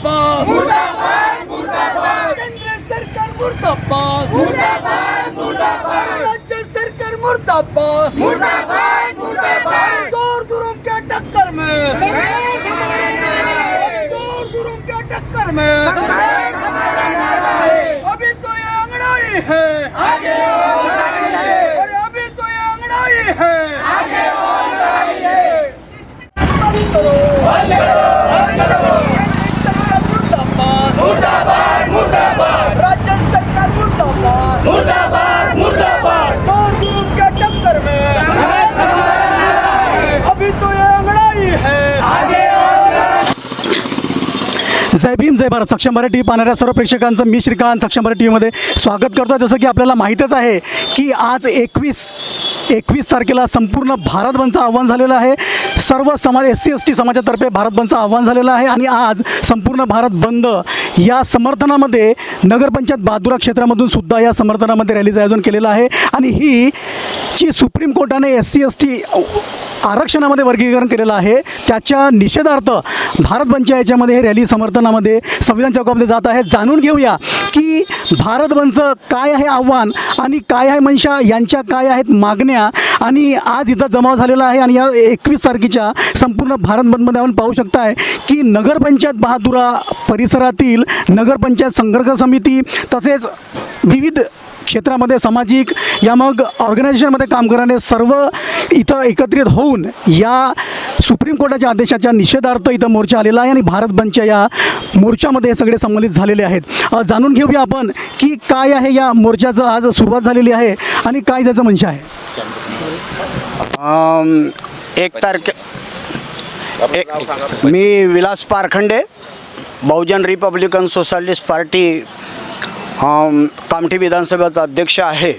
मुर्दाबाद. सरकार मुर्दाबाद. केंद्र सरकार मुर्दाबाद. राज्य सरकार मुर्दाबाद. दूर दूरों के टक्कर में. दूर दूरों के टक्कर में. अभी तो ये अंगड़ाई है. अरे अभी तो ये अंगड़ाई है. करो. मुर्दाबाद राज्य सरकार मुर्दाबाद मुर्दाबाद मुर्दाबाद दूर दूर के टक्कर में अभी तो ये अंगड़ाई है साहेब भीम जय भारत सक्षम मराठी पाहणाऱ्या सर्व प्रेक्षकांचं मी श्रीकांत सक्षम मराठी टीव्हीमध्ये स्वागत करतो जसं की आपल्याला माहीतच आहे की आज एकवीस एकवीस तारखेला संपूर्ण भारत बंदचं आव्हान झालेलं आहे. सर्व समाज एस सी एस टी समाजातर्फे भारत बंदचं आव्हान झालेलं आहे आणि आज संपूर्ण भारत बंद. या समर्थनामध्ये नगरपंचायत बादुरा क्षेत्रामधून सुद्धा या समर्थनामध्ये रॅलीचं आयोजन केलेलं आहे. आणि ही जी सुप्रीम कोर्टाने एस सी एस टी आरक्षणामध्ये वर्गीकरण केलेलं आहे त्याच्या निषेधार्थ भारत बंदच्या याच्यामध्ये हे रॅली समर्थनामध्ये संविधान चौकामध्ये जात आहे जाणून घेऊया की भारत बंदचं काय आहे आव्हान आणि काय आहे मनशा यांच्या काय आहेत मागण्या आणि आज इथं जमाव झालेला आहे आणि या एकवीस तारखेच्या संपूर्ण भारत बंदमध्ये आपण पाहू शकताय की नगरपंचायत बहादुरा परिसरातील नगरपंचायत संघर्ष समिती तसेच विविध क्षेत्रामध्ये सामाजिक या मग ऑर्गनायझेशनमध्ये काम करणारे सर्व इथं एकत्रित होऊन या सुप्रीम कोर्टाच्या आदेशाच्या निषेधार्थ इथं मोर्चा आलेला आहे आणि भारत बंदच्या या मोर्चामध्ये हे सगळे संबंधित झालेले आहेत. जाणून घेऊया आपण की काय आहे या मोर्चाचं आज सुरुवात झालेली आहे आणि काय त्याचं म्हणजे आहे. एक तारखे एक मी Vilas Parkhande Bahujan republican socialist party Kamthi विधानसभेचा अध्यक्ष आहे.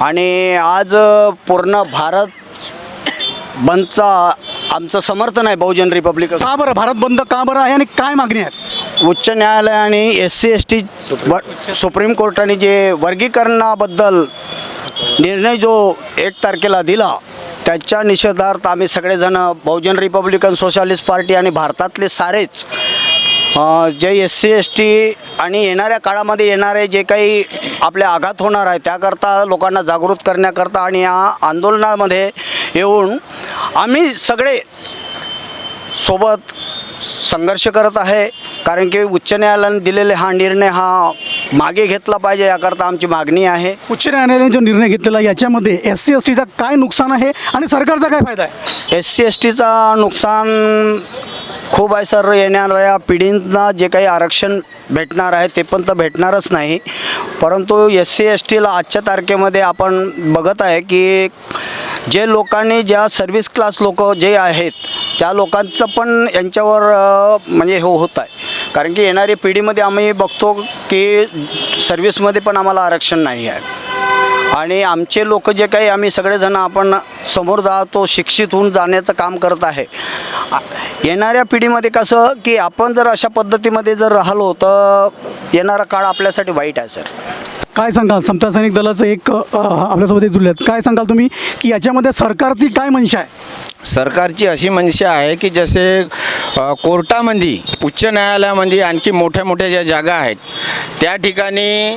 आणि आज पूर्ण भारत बंदचा आमचं समर्थन आहे बहुजन रिपब्लिकन का बरं? भारत बंद का बरं आहे आणि काय मागणी आहेत उच्च न्यायालय आणि S C S T supreme कोर्टाने जे वर्गीकरणाबद्दल निर्णय जो एक तारखेला दिला त्याच्या निषेधार्थ आम्ही सगळेजण बहुजन रिपब्लिकन सोशलिस्ट पार्टी आणि भारतातले सारेच जे एस सी एस टी आणि येणाऱ्या काळामध्ये येणारे जे काही आपले आघात होणार आहे त्याकरता लोकांना जागृत करण्याकरता आणि या आंदोलनामध्ये येऊन आम्ही सगळे सोबत संघर्ष करत आहे. कारण की उच्च न्यायालयाने दिलेले हा निर्णय हा मागे घेतला पाहिजे याकरता आमची मागणी आहे. उच्च न्यायालयाने जो निर्णय घेतलेला याच्यामध्ये एस सी एस टीचा काय नुकसान आहे आणि सरकारचा काय फायदा आहे? एस सी एस टीचा नुकसान खूप आहे सर येणाऱ्या पिढींना जे काही आरक्षण भेटणार आहे ते पण तर भेटणारच नाही. परंतु एस सी एस टीला आजच्या तारखेमध्ये आपण बघत आहे की जे लोकांनी ज्या सर्व्हिस क्लास लोक जे आहेत त्या लोकांचं पण यांच्यावर म्हणजे हे होत आहे. कारण की येणारी पिढीमध्ये आम्ही बघतो की सर्व्हिसमध्ये पण आम्हाला आरक्षण नाही आहे. आणि आमचे लोक जे काही आम्ही सगळेजण आपण समोर जातो शिक्षित होऊन जाण्याचं काम करत आहे. येणाऱ्या पिढीमध्ये कसं की आपण जर अशा पद्धतीमध्ये जर राहिलो तर येणारा काळ आपल्यासाठी वाईट आहे सर. काय सांगाल? समता सैनिक दलाचं एक आपल्यासोबत जुळल्यात. काय सांगाल तुम्ही की याच्यामध्ये सरकारची काय मनशा आहे? सरकारची अशी मनशा आहे की जसे कोर्टामध्ये उच्च न्यायालयामध्ये आणखी मोठ्या मोठ्या ज्या जागा आहेत त्या ठिकाणी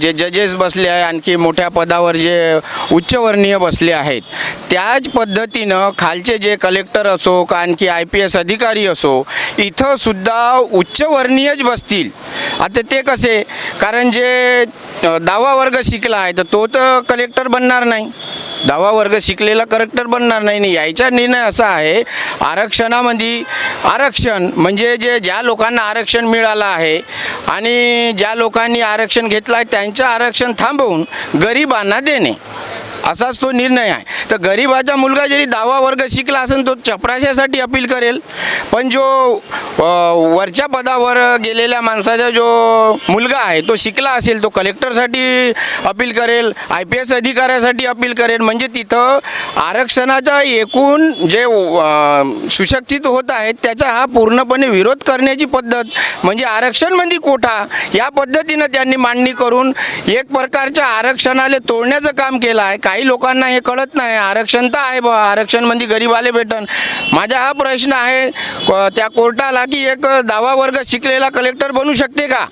जे जजेस बसले आहे आणखी मोठ्या पदावर जे उच्चवर्णीय बसले आहेत त्याच पद्धतीनं खालचे जे कलेक्टर असो का आणखी आय पी एस अधिकारी असो इथंसुद्धा उच्चवर्णीयच बसतील. आता ते कसे? कारण जे दहावा वर्ग शिकला आहे तर तो तर कलेक्टर बनणार नाही. दहावा वर्ग शिकलेला कलेक्टर बनणार नाही. यायचा निर्णय असा आहे आरक्षणामध्ये आरक्षण म्हणजे जे ज्या लोकांना आरक्षण मिळालं आहे आणि ज्या लोकांनी आरक्षण घेतलं आहे त्यांचं आरक्षण थांबवून गरिबांना देणे. असाच तो निर्णय आहे. तर गरिबाचा मुलगा जरी दहावा वर्ग शिकला असेल तो चपराशासाठी अपील करेल. पण जो वरच्या पदावर गेलेल्या माणसाचा जो मुलगा आहे तो शिकला असेल तो कलेक्टरसाठी अपील करेल आय पी एस अधिकाऱ्यासाठी अपील करेल. म्हणजे तिथं आरक्षणाचा एकूण जे सुशक्षित सुशिक्षित होत आहेत त्याचा हा पूर्णपणे विरोध करण्याची पद्धत म्हणजे आरक्षण म्हणजे कोठा या पद्धतीनं त्यांनी मांडणी करून एक प्रकारच्या आरक्षणाला तोडण्याचं काम केलं आहे. काही लोकांना हे कळत नाही. आरक्षण तर आहे बा आरक्षण म्हणजे गरीबाले भेटन. माझा हा प्रश्न आहे त्या कोर्टाला की एक दहावा वर्ग शिकलेला कलेक्टर बनू शकते का?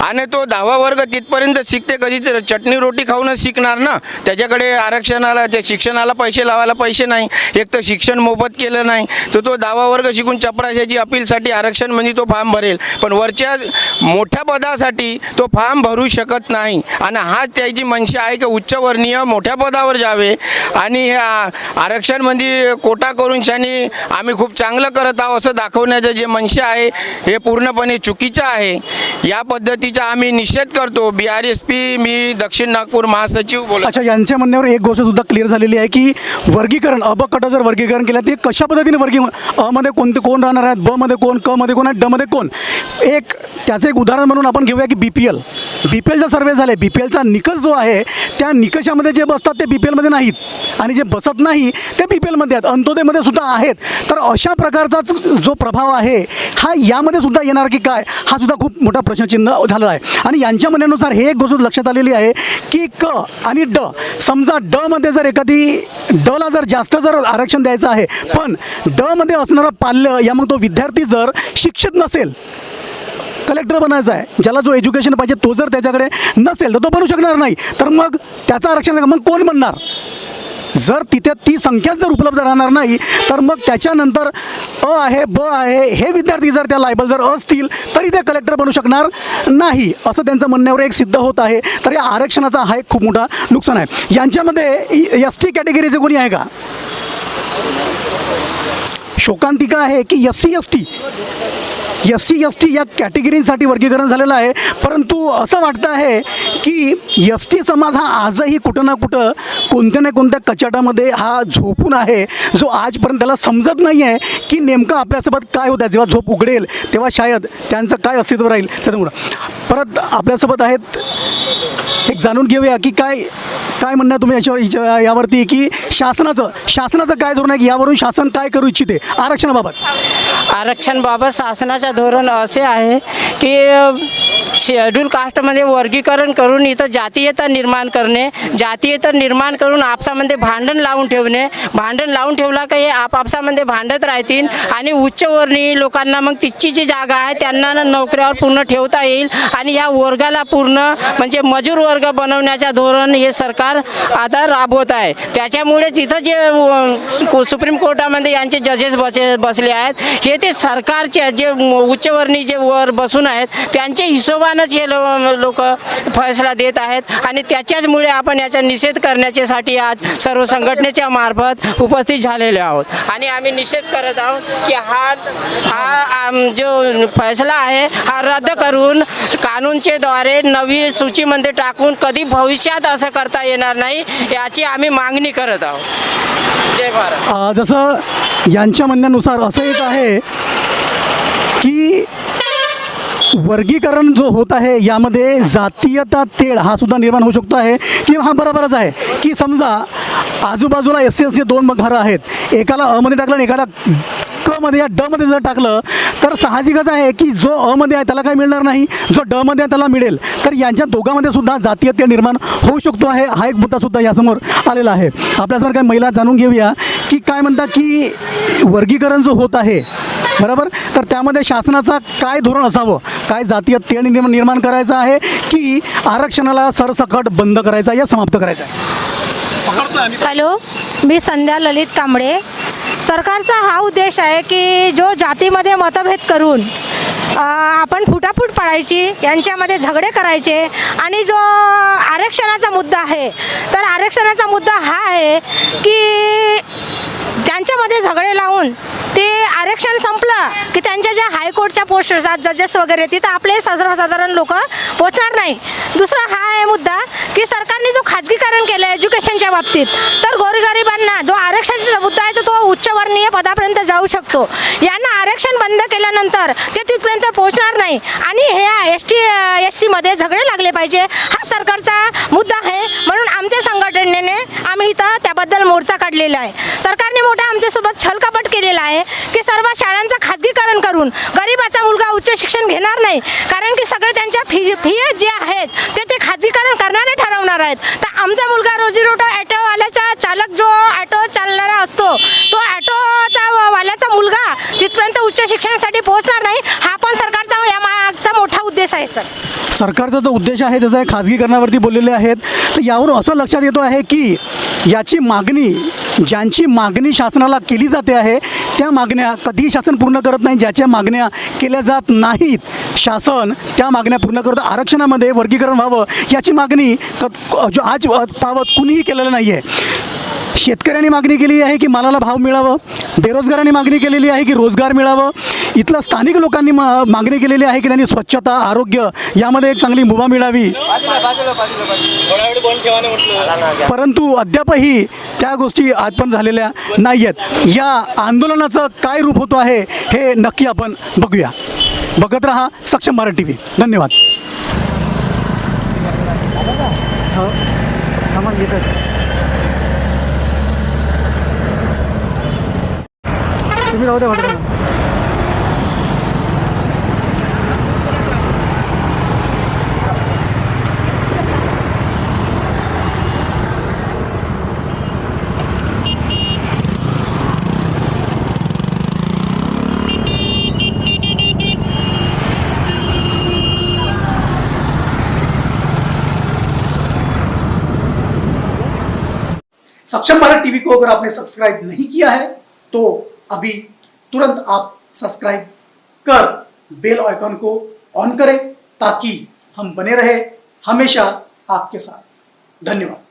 आणि तो दहावा वर्ग तिथपर्यंत शिकते कधी तर चटणी रोटी खाऊनच शिकणार ना? त्याच्याकडे आरक्षणाला त्या शिक्षणाला पैसे लावायला पैसे नाही. एक तर शिक्षण मोफत केलं नाही. तर तो दहावा वर्ग शिकून चपराशाची अपीलसाठी आरक्षण म्हणजे तो फॉर्म भरेल. पण वरच्या मोठ्या पदासाठी तो फॉर्म भरू शकत नाही. आणि हाच त्याची मनशा आहे की उच्चवर्णीय मोठ्या पदावर जावे. आणि आरक्षण म्हणजे कोटा करून शानी आम्ही खूप चांगलं करत आहोत असं दाखवण्याचं जे मनशा आहे हे पूर्णपणे चुकीचं आहे. या पद्धती पद्धतीचा आम्ही निषेध करतो. बी आर एस पी मी दक्षिण नागपूर महासचिव बोलत. अच्छा यांच्या म्हणण्यावर एक गोष्ट सुद्धा क्लिअर झालेली आहे की वर्गीकरण अबकट कट जर वर्गीकरण केलं ते कशा पद्धतीने वर्गी अ मध्ये कोणते कोण राहणार आहेत? ब मध्ये कोण क मध्ये कोण आहे ड मध्ये कोण? एक त्याचं एक उदाहरण म्हणून आपण घेऊया की B P L B P एलचा survey झाले बी पी एलचा निकष जो आहे त्या निकषामध्ये जे बसतात ते बी पी एलमध्ये नाहीत. आणि जे बसत नाही ते बी पी एलमध्ये आहेत. अंत्योदयमध्ये सुद्धा आहेत. तर अशा प्रकारचाच जो प्रभाव आहे हा यामध्ये सुद्धा येणार की काय? हा सुद्धा खूप मोठा प्रश्नचिन्ह झालेला आहे. आणि यांच्या म्हणण्यानुसार हे एक गोष्ट लक्षात आलेली आहे की क आणि ड समजा ड मध्ये जर एखादी ड ला जर जास्त जर आरक्षण द्यायचं आहे पण ड मध्ये असणारं पाल्य या मग तो विद्यार्थी जर शिक्षित नसेल कलेक्टर बनायचा आहे ज्याला जो एज्युकेशन पाहिजे तो जर त्याच्याकडे नसेल तर तो बनू शकणार नाही. तर मग त्याचं आरक्षण मग कोण बनणार? जर तिथे ती संख्याच जर उपलब्ध राहणार नाही तर मग त्याच्यानंतर अ आहे ब आहे हे विद्यार्थी जर त्या लायबल जर असतील तरी ते कलेक्टर बनू शकणार नाही असं त्यांचं म्हणण्यावर एक सिद्ध होत आहे. तर या आरक्षणाचा हा एक खूप मोठा नुकसान आहे. यांच्यामध्ये एस टी कॅटेगरीचे कोणी आहे का? शोकांतिका आहे की S C S T? S C S T या कॅटेगरीसाठी वर्गीकरण झालेलं आहे. परंतु असं वाटतं आहे की एस टी समाज हा आजही कुठं ना कुठं कोणत्या ना कोणत्या कचाटामध्ये हा झोपून आहे जो आजपर्यंत त्याला समजत नाही आहे की नेमकं आपल्यासोबत काय होतं जेव्हा झोप उघडेल तेव्हा शायद त्यांचं काय अस्तित्व राहील त्याच्यामुळं परत आपल्यासोबत आहेत एक जाणून घेऊया की काय काय म्हणणं तुम्ही याच्यावर यावरती की शासनाचं शासनाचं काय धोरण आहे की यावरून शासन काय करू इच्छिते? आरक्षणाबाबत. आरक्षणबाबत शासनाचं धोरण असे आहे की शेड्यूल कास्टमध्ये वर्गीकरण करून इथं जातीयता निर्माण करणे जातीयता निर्माण करून आपसामध्ये भांडण लावून ठेवणे भांडण लावून ठेवला का हे आपापसामध्ये भांडत राहतील आणि उच्चवर्णीय लोकांना मग तिथची जी जागा आहे त्यांना ना नोकऱ्यावर पूर्ण ठेवता येईल आणि या वर्गाला पूर्ण म्हणजे मजूर वर्ग बनवण्याचा धोरण हे सरकार आता राबवत आहे. त्याच्यामुळे तिथं जे सुप्रीम कोर्टामध्ये यांचे जजेस बसे बसले आहेत हे ते सरकारचे जे उच्चवर्णी जे वर बसून आहेत त्यांच्या हिशोबानंच हे लोक फैसला देत आहेत आणि त्याच्याचमुळे आपण याचा निषेध करण्याच्यासाठी आज सर्व संघटनेच्या मार्फत उपस्थित झालेले आहोत. आणि आम्ही निषेध करत आहोत की हा हा जो फैसला आहे हा रद्द करून कानूनचे द्वारे नवी सूचीमध्ये टाकून कधी भविष्यात असं करता येणार नाही याची आम्ही मागणी करत आहोत. जय भारत. जसं यांच्या म्हणण्यानुसार असं एक आहे की वर्गीकरण जो होत आहे यामध्ये जातीयता तेढ हा सुद्धा निर्माण होऊ शकतो आहे. की हा बरोबरच आहे की समजा आजूबाजूला एस सी एस दोन घरं आहेत एकाला अमध्ये टाकलं आणि एकाला क मध्ये या ड मध्ये जर टाकलं तर साहजिकच आहे की जो अ मध्ये आहे त्याला काय मिळणार नाही. जो ड मध्ये आहे त्याला मिळेल. तर यांच्या दोघांमध्ये सुद्धा जातीयत्य निर्माण होऊ शकतो आहे. हा एक मुद्दा सुद्धा यासमोर आलेला आहे. आपल्यासमोर काही महिला जाणून घेऊया की काय म्हणतात की वर्गीकरण जो होत आहे बरोबर? तर त्यामध्ये शासनाचा काय धोरण असावं? काय जातीय तेढ निर्माण निर्माण करायचं आहे की आरक्षणाला सरसकट बंद करायचा या समाप्त करायचा आहे? हॅलो मी संध्या ललित कांबळे. सरकारचा हा उद्देश आहे की जो जातीमध्ये मतभेद करून आपण फुटाफूट पाडायची यांच्यामध्ये झगडे करायचे आणि जो आरक्षणाचा मुद्दा आहे तर आरक्षणाचा मुद्दा हा आहे की त्यांच्यामध्ये झगडे लावून ते आरक्षण संपलं की त्यांच्या ज्या हायकोर्टच्या पोस्ट असतात जजेस वगैरे तिथं आपले सर्वसाधारण लोक पोचणार नाही. दुसरा हा आहे मुद्दा की सरकारने जो खाजगीकरण केलं एज्युकेशनच्या बाबतीत तर गोरगरिबांना जो आरक्षणाचा मुद्दा आहे तो उच्चवर्णीय पदापर्यंत जाऊ शकतो. यांना आरक्षण बंद केल्यानंतर ते तिथपर्यंत पोहोचणार नाही. आणि ह्या एस टी एस सीमध्ये झगडे लागले पाहिजे. हा सरकारचा मुद्दा आहे. म्हणून आमच्या संघटनेने आम्ही इथं त्याबद्दल मोर्चा काढलेला आहे. सरकारने मोठा आमच्यासोबत छलकपट केलेला आहे की सर्व शाळांचं खाजगीकरण करून गरीबाचा मुलगा उच्च शिक्षण घेणार नाही. कारण की सगळे त्यांच्या फी फी जे आहेत ते ते खाजगीकरण करणारे ठरवणार आहेत. तर आमचा मुलगा रोजीरोटा ॲटोवाल्याचा चालक जो ऑटो चालणारा असतो तो ऑटोचा व- वाल्याचा मुलगा तिथपर्यंत उच्च शिक्षणासाठी पोहोचणार नाही हा पण सरकारचा या मागचा मोठा उद्देश आहे सर. सरकारचा जो उद्देश आहे त्याचा खाजगीकरणावरती बोललेले आहेत. तर यावरून असं लक्षात येतो आहे की याची मागणी ज्यांची मागणी शासनाला केली जाते आहे त्या मागण्या कधीही शासन पूर्ण करत नाही. ज्याच्या मागण्या केल्या जात नाहीत शासन त्या मागण्या पूर्ण करत आरक्षणामध्ये वर्गीकरण व्हावं याची मागणी क जो आज पावत कुणीही केलेलं नाही आहे शेतकऱ्यांनी मागणी केली आहे की मालाला भाव मिळावं बेरोजगारांनी मागणी केलेली आहे की रोजगार मिळावं इथलं स्थानिक लोकांनी मा मागणी केलेली आहे की त्यांनी स्वच्छता आरोग्य यामध्ये एक चांगली मुभा मिळावी. परंतु अद्यापही त्या गोष्टी आज पण झालेल्या नाही आहेत या आंदोलनाचं काय रूप होतो आहे हे नक्की आपण बघूया. बघत राहा सक्षम भारत टी व्ही धन्यवाद. तुम्ही राहू द्या सक्षम भारत टीवी को अगर आपने सब्सक्राइब नहीं किया है तो अभी तुरंत आप सब्सक्राइब कर बेल आइकन को ऑन करें ताकि हम बने रहे हमेशा आपके साथ। धन्यवाद।